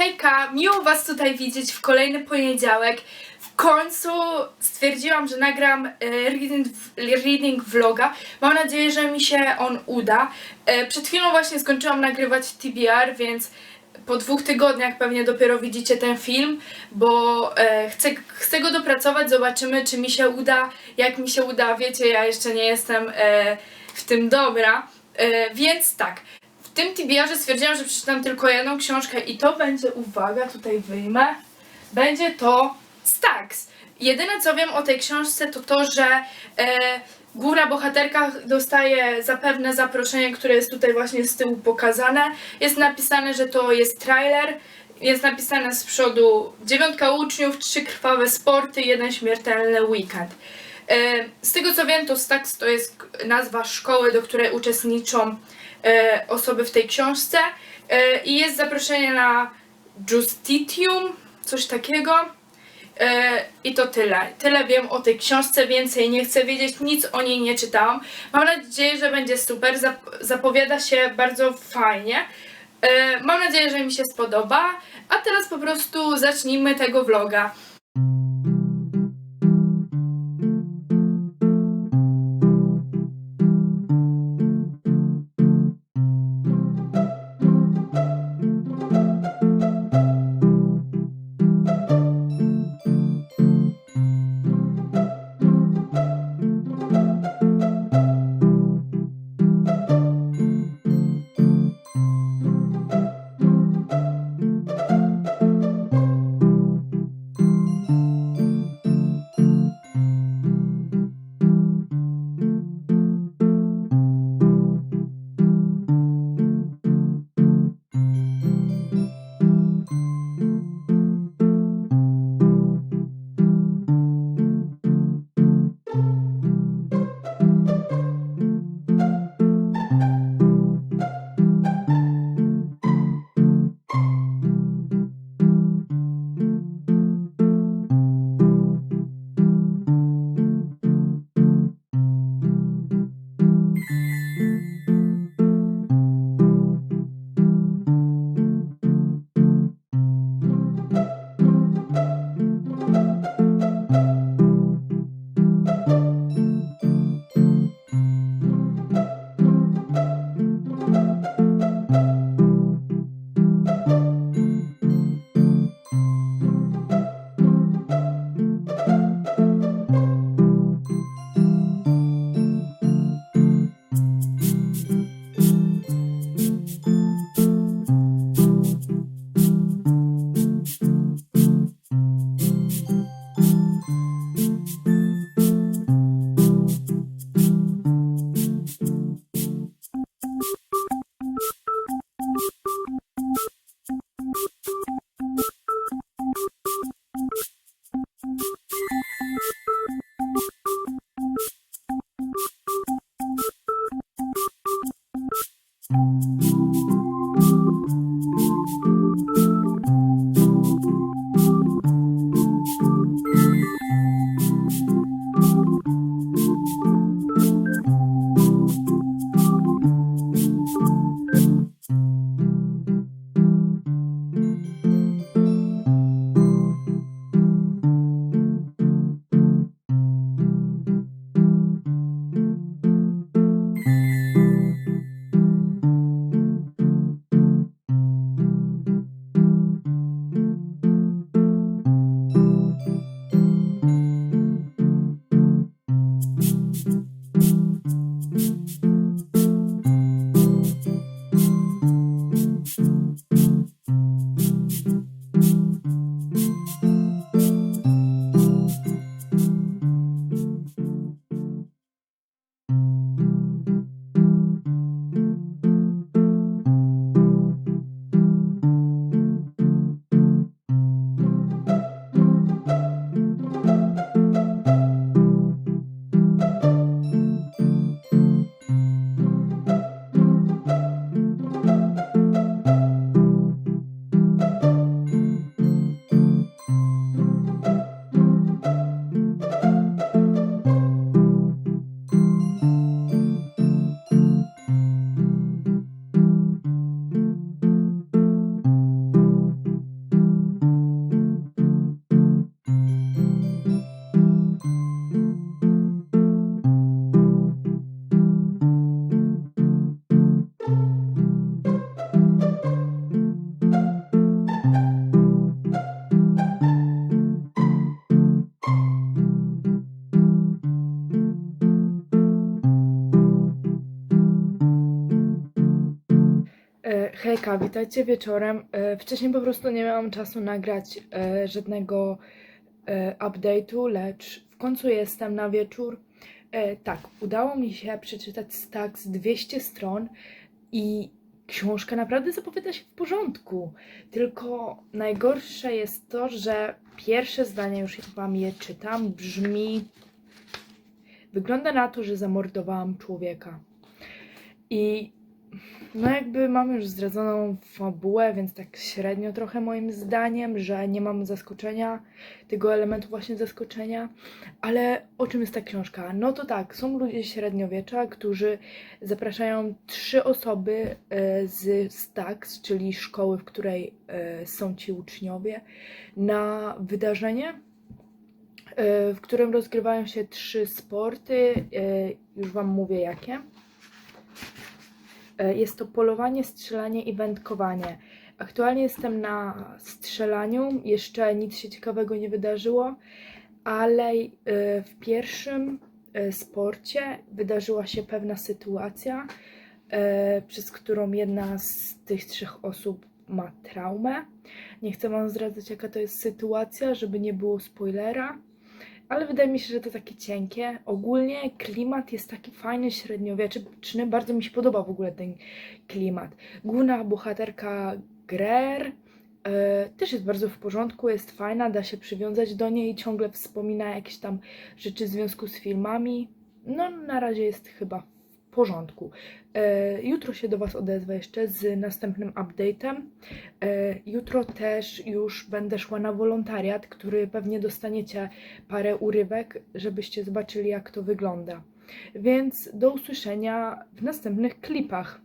Hejka, miło Was tutaj widzieć w kolejny poniedziałek. W końcu stwierdziłam, że nagram e, reading, reading vloga. Mam nadzieję, że mi się on uda. E, Przed chwilą właśnie skończyłam nagrywać TBR, więc po dwóch tygodniach pewnie dopiero widzicie ten film, bo e, chcę, chcę go dopracować, zobaczymy czy mi się uda. Jak mi się uda, wiecie, ja jeszcze nie jestem w tym dobra. Więc tak, w tym TBR-ze stwierdziłam, że przeczytam tylko jedną książkę i to będzie, uwaga, tutaj wyjmę, będzie to Stax. Jedyne co wiem o tej książce to to, że e, główna bohaterka dostaje zapewne zaproszenie, które jest tutaj właśnie z tyłu pokazane. Jest napisane, że to jest trailer, jest napisane z przodu dziewiątka uczniów, trzy krwawe sporty, jeden śmiertelny weekend. E, Z tego co wiem, to Stax to jest nazwa szkoły, do której uczestniczą osoby w tej książce e, i jest zaproszenie na Justitium, coś takiego. E, I to tyle. Tyle wiem o tej książce, więcej nie chcę wiedzieć, nic o niej nie czytałam. Mam nadzieję, że będzie super, zap- zapowiada się bardzo fajnie. E, Mam nadzieję, że mi się spodoba, a teraz po prostu zacznijmy tego vloga. Witajcie wieczorem. E, Wcześniej po prostu nie miałam czasu nagrać e, żadnego e, update'u, lecz w końcu jestem na wieczór. Tak, udało mi się przeczytać tak z 200 stron i książka naprawdę zapowiada się w porządku. Tylko najgorsze jest to, że pierwsze zdanie, już wam je czytam, brzmi Wygląda na to, że zamordowałam człowieka. I no jakby mamy już zdradzoną fabułę, więc tak średnio trochę moim zdaniem, że nie mam zaskoczenia, tego elementu właśnie zaskoczenia. Ale o czym jest ta książka? No to tak, są ludzie średniowiecza, którzy zapraszają trzy osoby e, z Stax, czyli szkoły, w której e, są ci uczniowie, na wydarzenie, e, w którym rozgrywają się trzy sporty. Już Wam mówię jakie. E, Jest to polowanie, strzelanie i wędkowanie. Aktualnie jestem na strzelaniu, jeszcze nic się ciekawego nie wydarzyło, ale e, w pierwszym e, sporcie wydarzyła się pewna sytuacja, przez którą jedna z tych trzech osób ma traumę. Nie chcę Wam zdradzać, jaka to jest sytuacja, żeby nie było spoilera. Ale wydaje mi się, że to takie cienkie. Ogólnie klimat jest taki fajny, średniowieczny. Bardzo mi się podoba w ogóle ten klimat. Główna bohaterka Grer e, też jest bardzo w porządku, jest fajna, da się przywiązać do niej, ciągle wspomina jakieś tam rzeczy w związku z filmami. No, na razie jest chyba porządku. E, jutro się do Was odezwę jeszcze z następnym update'em. E, jutro też już będę szła na wolontariat, który pewnie dostaniecie parę urywek, żebyście zobaczyli, jak to wygląda. Więc do usłyszenia w następnych klipach.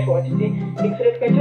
Przyszłości, w przeszłości i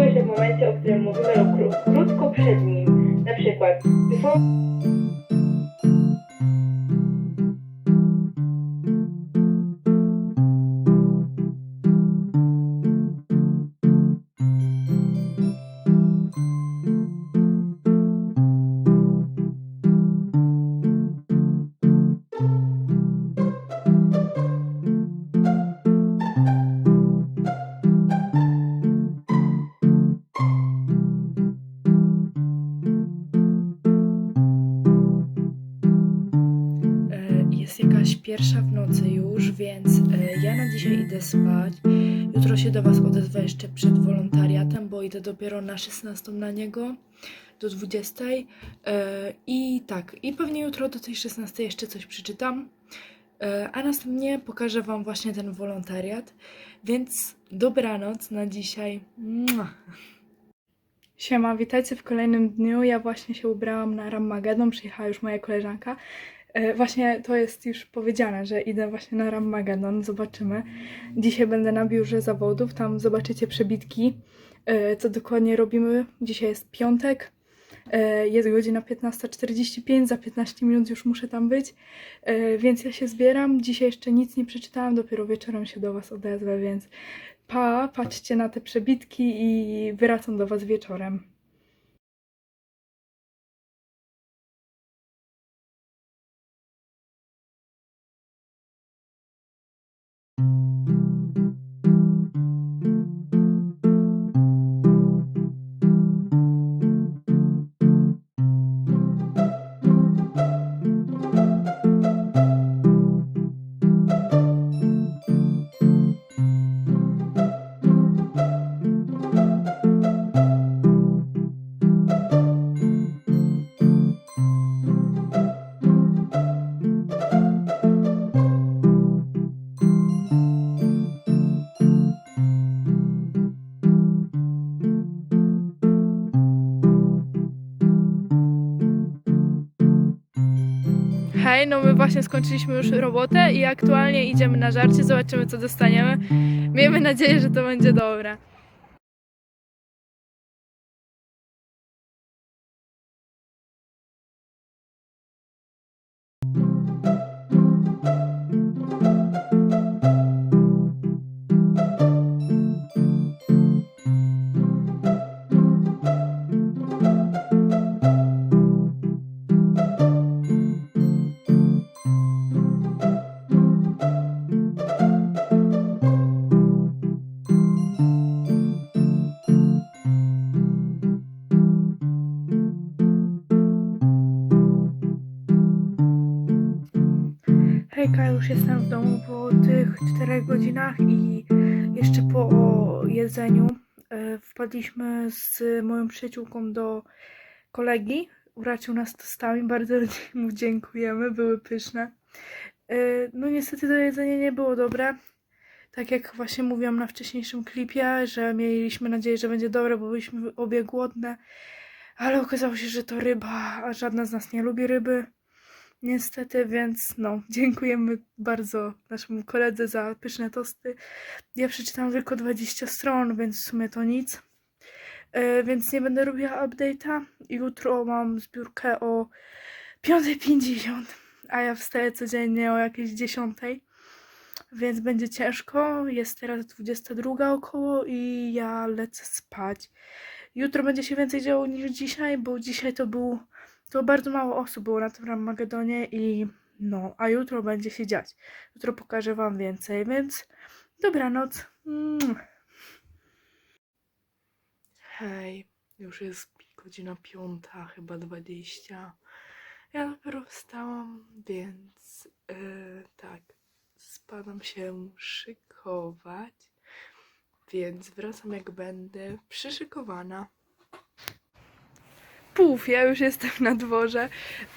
dopiero na 16 na niego, do 20. E, I tak, i pewnie jutro do tej 16 jeszcze coś przeczytam. E, A następnie pokażę Wam właśnie ten wolontariat. Więc dobranoc na dzisiaj. Mua. Siema, witajcie w kolejnym dniu. Ja właśnie się ubrałam na Rammagedon, przyjechała już moja koleżanka. E, Właśnie to jest już powiedziane, że idę właśnie na Rammagedon, zobaczymy. Dzisiaj będę na biurze zawodów, tam zobaczycie przebitki, e, co dokładnie robimy. Dzisiaj jest piątek, e, jest godzina 15.45, za 15 minut już muszę tam być, więc ja się zbieram. Dzisiaj jeszcze nic nie przeczytałam, dopiero wieczorem się do Was odezwę, więc pa, patrzcie na te przebitki i wracam do Was wieczorem. Hej, no my właśnie skończyliśmy już robotę i aktualnie idziemy na żarcie, zobaczymy co dostaniemy. Miejmy nadzieję, że to będzie dobre. Godzinach i jeszcze po jedzeniu e, wpadliśmy z moją przyjaciółką do kolegi. Uraczył nas tostami, bardzo mu dziękujemy, były pyszne. E, No niestety to jedzenie nie było dobre. Tak jak właśnie mówiłam na wcześniejszym klipie, że mieliśmy nadzieję, że będzie dobre, bo byliśmy obie głodne. Ale okazało się, że to ryba, a żadna z nas nie lubi ryby. Niestety, więc no, dziękujemy bardzo naszemu koledze za pyszne tosty. Ja przeczytałam tylko 20 stron, więc w sumie to nic. E, więc nie będę robiła update'a. Jutro mam zbiórkę o 5.50, a ja wstaję codziennie o jakieś 10. Więc będzie ciężko. Jest teraz 22 około i ja lecę spać. Jutro będzie się więcej działo niż dzisiaj, bo dzisiaj to był to bardzo mało osób było na tym Ramagedonie i no, a jutro będzie się dziać. Jutro pokażę wam więcej, więc dobranoc. Mm. Hej, już jest godzina piąta, chyba dwadzieścia. Ja dopiero wstałam, więc yy, tak, spadam się szykować, więc wracam jak będę przyszykowana ja już jestem na dworze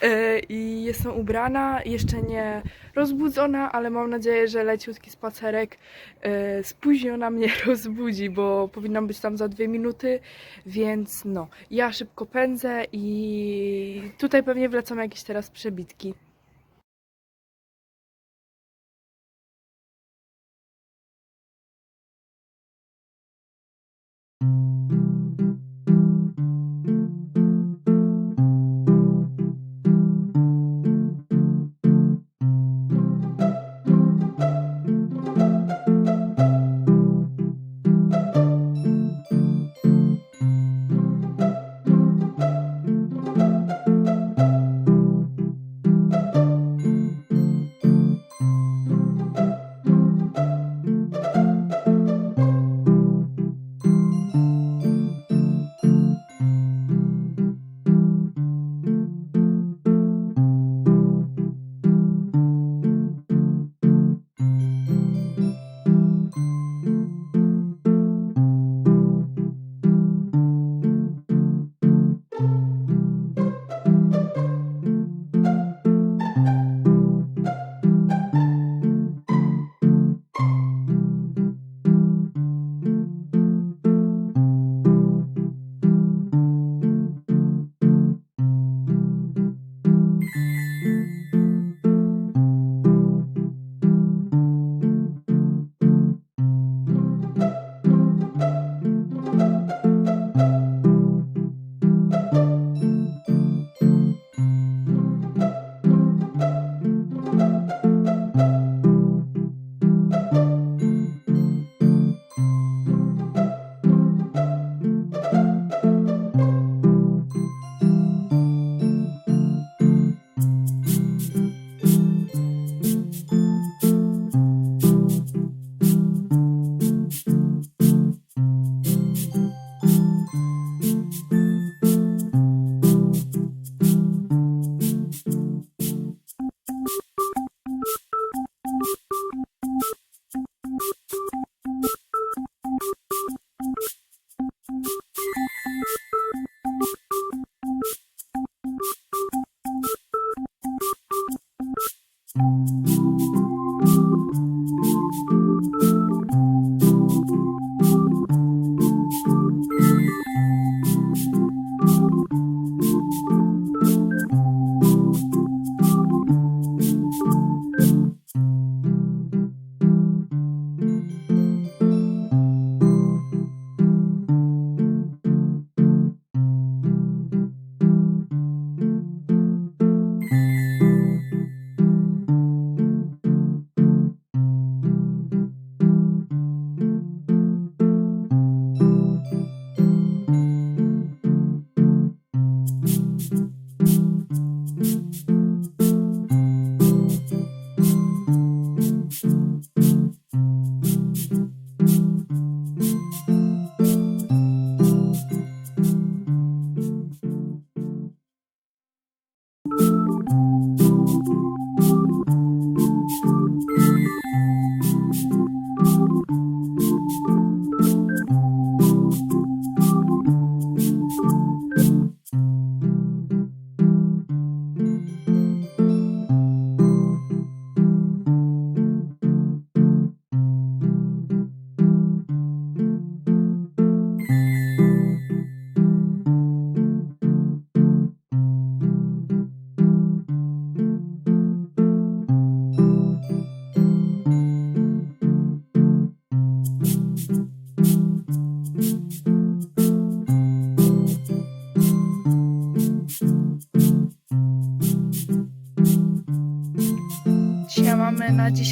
e, i jestem ubrana, jeszcze nie rozbudzona, ale mam nadzieję, że leciutki spacerek e, spóźniona mnie rozbudzi, bo powinnam być tam za dwie minuty, więc no, ja szybko pędzę i tutaj pewnie wlecą jakieś teraz przebitki.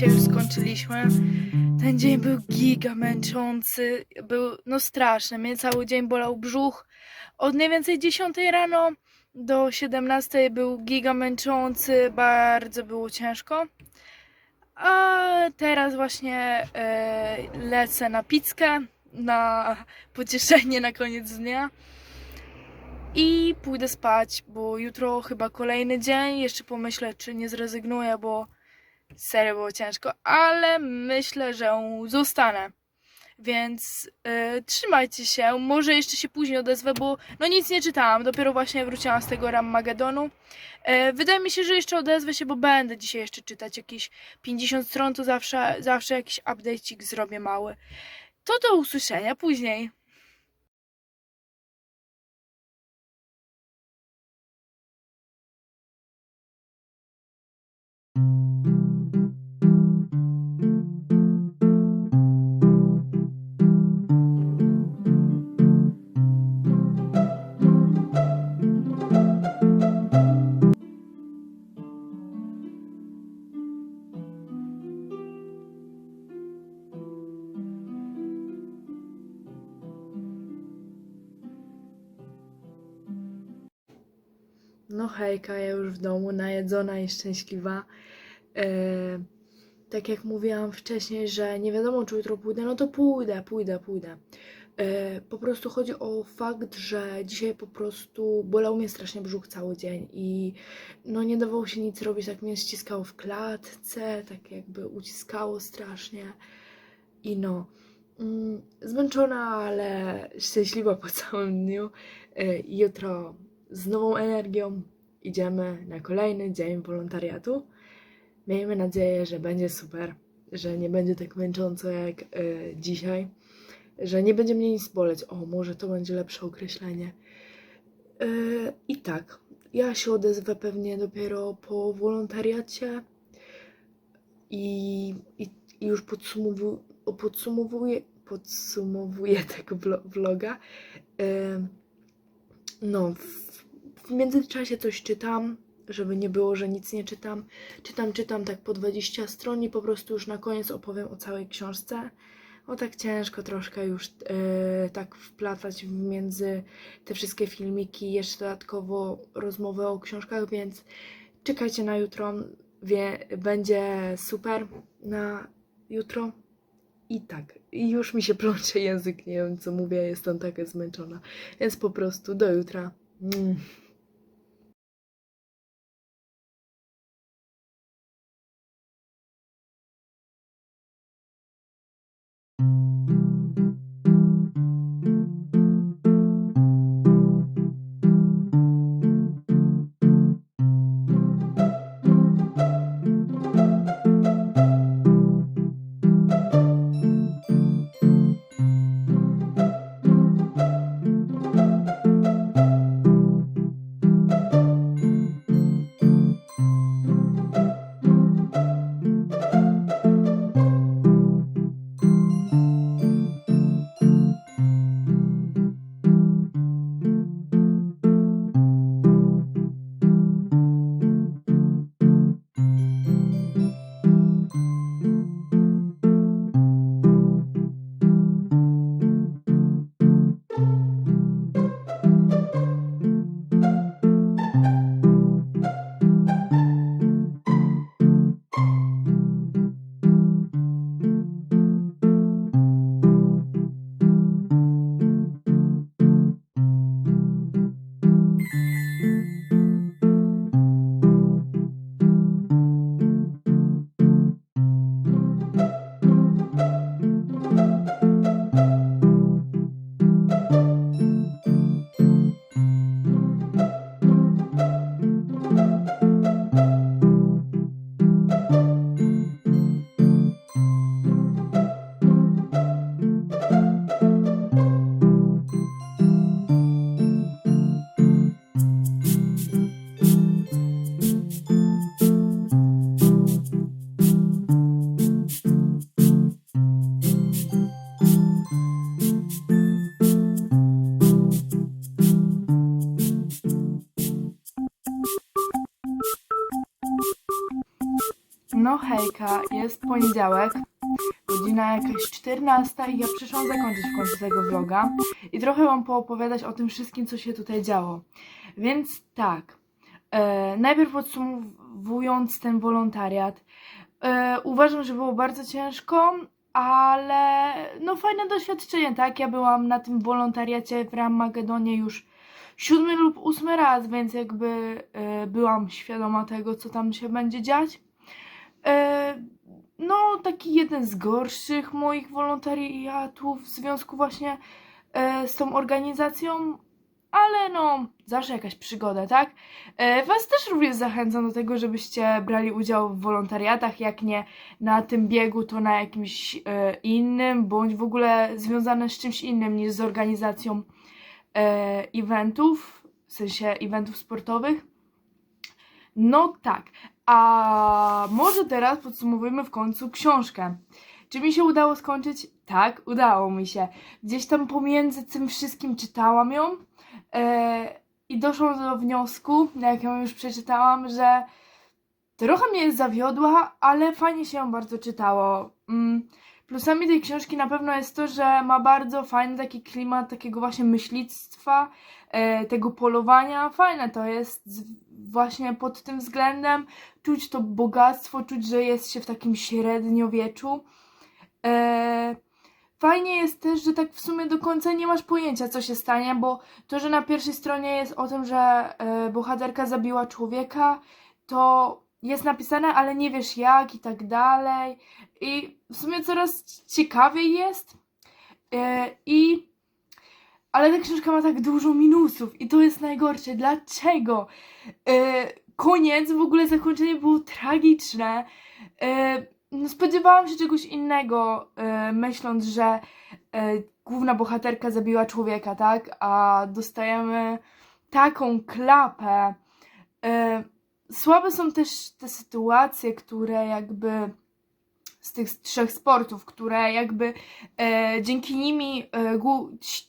Dzisiaj już skończyliśmy. Ten dzień był giga męczący, był no straszny. Mnie cały dzień bolał brzuch. Od mniej więcej 10 rano do 17 był giga męczący, bardzo było ciężko. A teraz właśnie e, lecę na pizzkę, na pocieszenie na koniec dnia. I pójdę spać, bo jutro chyba kolejny dzień. Jeszcze pomyślę, czy nie zrezygnuję, bo serio było ciężko, ale myślę, że zostanę. Więc y, trzymajcie się. Może jeszcze się później odezwę, bo no nic nie czytałam. Dopiero właśnie wróciłam z tego Rammagedonu. Y, wydaje mi się, że jeszcze odezwę się, bo będę dzisiaj jeszcze czytać jakieś 50 stron, to zawsze, zawsze jakiś update'cik zrobię mały. To do usłyszenia później. No hejka, ja już w domu, najedzona i szczęśliwa. E, tak jak mówiłam wcześniej, że nie wiadomo, czy jutro pójdę, no to pójdę, pójdę, pójdę. E, po prostu chodzi o fakt, że dzisiaj po prostu bolał mnie strasznie brzuch cały dzień i no nie dawało się nic robić, tak mnie ściskało w klatce, tak jakby uciskało strasznie i no, mm, zmęczona, ale szczęśliwa po całym dniu. E, jutro z nową energią idziemy na kolejny dzień wolontariatu. Miejmy nadzieję, że będzie super, że nie będzie tak męcząco jak y, dzisiaj, że nie będzie mnie nic boleć. O, może to będzie lepsze określenie. Y, I tak, ja się odezwę pewnie dopiero po wolontariacie i, i, i już podsumowuję, podsumowuję, podsumowuję tego vlo- vloga. Y, no, w, w międzyczasie coś czytam, żeby nie było, że nic nie czytam. Czytam, czytam tak po 20 stron i po prostu już na koniec opowiem o całej książce. O tak ciężko troszkę już e, tak wplatać między te wszystkie filmiki, jeszcze dodatkowo rozmowę o książkach, więc czekajcie na jutro. Wie, będzie super na jutro. I tak, i już mi się plącze język, nie wiem co mówię, jestem taka zmęczona. Więc po prostu do jutra. Mm. Hejka, jest poniedziałek, godzina jakaś 14 i ja przyszłam zakończyć w końcu tego vloga i trochę wam poopowiadać o tym wszystkim, co się tutaj działo. Więc tak, e, najpierw podsumowując ten wolontariat, e, uważam, że było bardzo ciężko, ale no fajne doświadczenie, tak? Ja byłam na tym wolontariacie w Ramagedonie już siódmy lub ósmy raz, więc jakby e, byłam świadoma tego, co tam się będzie dziać. E, no, taki jeden z gorszych moich wolontariatów w związku właśnie e, z tą organizacją, ale no, zawsze jakaś przygoda, tak? E, Was też również zachęcam do tego, żebyście brali udział w wolontariatach, jak nie na tym biegu, to na jakimś innym, bądź w ogóle związane z czymś innym niż z organizacją eventów, w sensie eventów sportowych. No tak, a może teraz podsumowujmy w końcu książkę. Czy mi się udało skończyć? Tak, udało mi się. Gdzieś tam pomiędzy tym wszystkim czytałam ją e, i doszłam do wniosku, jak ją już przeczytałam, że trochę mnie zawiodła, ale fajnie się ją bardzo czytało. Mm. Plusami tej książki na pewno jest to, że ma bardzo fajny taki klimat takiego właśnie myślictwa, e, tego polowania. Fajne to jest właśnie pod tym względem. Czuć to bogactwo, czuć, że jest się w takim średniowieczu. E, fajnie jest też, że tak w sumie do końca nie masz pojęcia, co się stanie, bo to, że na pierwszej stronie jest o tym, że e, bohaterka zabiła człowieka, to jest napisane, ale nie wiesz jak i tak dalej. I w sumie coraz ciekawiej jest. E, I. Ale ta książka ma tak dużo minusów, i to jest najgorsze. Dlaczego? E, koniec, w ogóle zakończenie było tragiczne. E, no spodziewałam się czegoś innego, myśląc, że główna bohaterka zabiła człowieka, tak? A dostajemy taką klapę. Słabe są też te sytuacje, które jakby z tych trzech sportów, które jakby e, dzięki nimi e,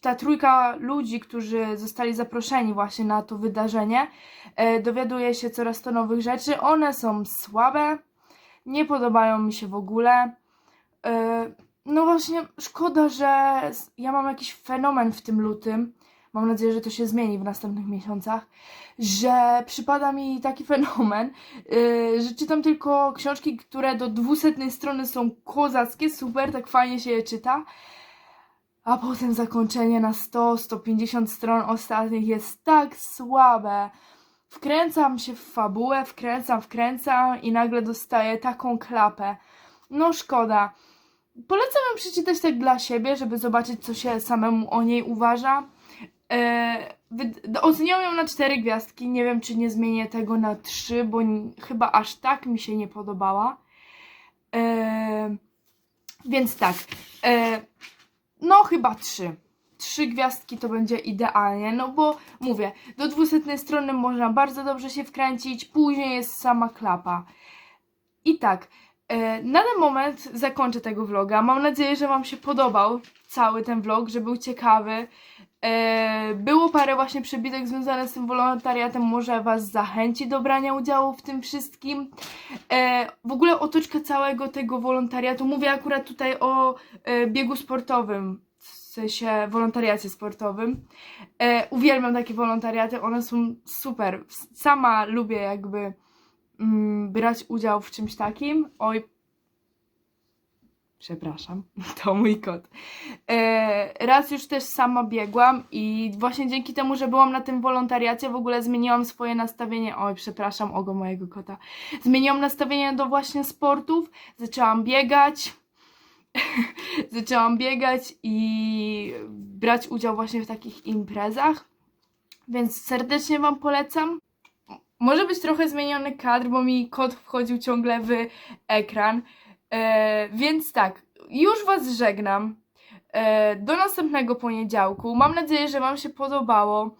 ta trójka ludzi, którzy zostali zaproszeni właśnie na to wydarzenie, e, dowiaduje się coraz to nowych rzeczy. One są słabe, nie podobają mi się w ogóle. E, no właśnie, szkoda, że ja mam jakiś fenomen w tym lutym. Mam nadzieję, że to się zmieni w następnych miesiącach, że przypada mi taki fenomen, yy, że czytam tylko książki, które do dwusetnej strony są kozackie, super, tak fajnie się je czyta, a potem zakończenie na 100-150 stron ostatnich jest tak słabe. Wkręcam się w fabułę, wkręcam, wkręcam i nagle dostaję taką klapę. No szkoda. Polecam ją przeczytać tak dla siebie, żeby zobaczyć, co się samemu o niej uważa. E, ją na cztery gwiazdki. Nie wiem, czy nie zmienię tego na trzy, bo n- chyba aż tak mi się nie podobała. E, więc tak. E, no, chyba trzy. Trzy gwiazdki to będzie idealnie, no bo mówię, do dwusetnej strony można bardzo dobrze się wkręcić, później jest sama klapa. I tak, e, na ten moment zakończę tego vloga. Mam nadzieję, że Wam się podobał cały ten vlog, że był ciekawy. E, Było parę właśnie przebitek związanych z tym wolontariatem, może Was zachęci do brania udziału w tym wszystkim. E, W ogóle otoczka całego tego wolontariatu, mówię akurat tutaj o e, biegu sportowym, w sensie wolontariacie sportowym. Uwielbiam takie wolontariaty, one są super. Sama lubię jakby mm, brać udział w czymś takim. Oj, przepraszam, to mój kot. E, raz już też sama biegłam i właśnie dzięki temu, że byłam na tym wolontariacie, w ogóle zmieniłam swoje nastawienie. Oj, przepraszam, ogo mojego kota. Zmieniłam nastawienie do właśnie sportów, zaczęłam biegać. zaczęłam biegać i brać udział właśnie w takich imprezach. Więc serdecznie Wam polecam. Może być trochę zmieniony kadr, bo mi kot wchodził ciągle w ekran. E, więc tak, już Was żegnam. E, do następnego poniedziałku. Mam nadzieję, że Wam się podobało,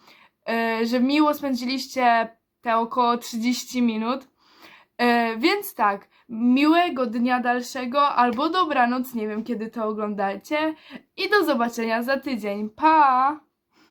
e, że miło spędziliście te około 30 minut. E, więc tak, miłego dnia dalszego albo dobranoc, nie wiem kiedy to oglądacie. I do zobaczenia za tydzień. Pa!